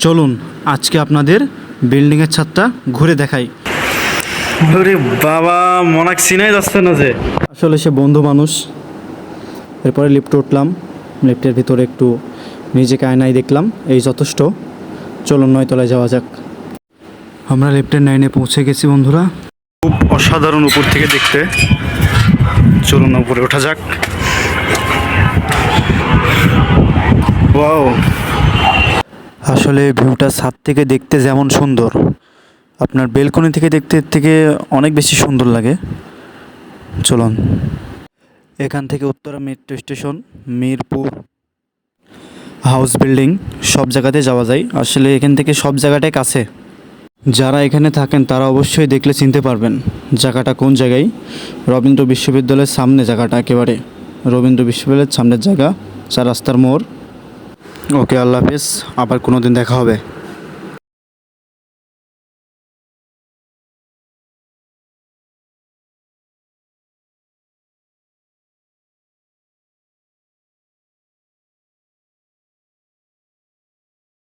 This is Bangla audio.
চলুন আজকে আপনাদের বিল্ডিংয়ের ছাদটা ঘুরে দেখাই। ওরে বাবা মনাক সিনাই যাচ্ছে না যে। আসলে সে বন্ধু মানুষ। এরপরে লিফটে উঠলাম। লিফটের ভিতরে একটু নিজেকে আয়নায় দেখলাম। এই যথেষ্ট। চলুন নয়তলায় যাওয়া যাক। আমরা লিফটের নাইনে পৌঁছে গেছি বন্ধুরা। খুব অসাধারণ উপর থেকে দেখতে। চলুন উপরে ওঠা যাক। ওয়াও। আসলে ভিউটা ছাদ থেকে দেখতে যেমন সুন্দর, আপনার বেলকনি থেকে দেখতে থেকে অনেক বেশি সুন্দর লাগে। চলুন, এখান থেকে Uttara metro station Mirpur house building সব জায়গাতে যাওয়া যায়। আসলে এখান থেকে সব জায়গাটাই কাছে। যারা এখানে থাকেন, তারা অবশ্যই দেখলে চিনতে পারবেন জায়গাটা কোন জায়গায়। রবীন্দ্র বিশ্ববিদ্যালয়ের সামনে জায়গাটা একেবারে। রবীন্দ্র বিশ্ববিদ্যালয়ের সামনের জায়গা, চার রাস্তার মোড়। ওকে আল্লাহ হাফিজ। আবার কোনো দিন দেখা হবে।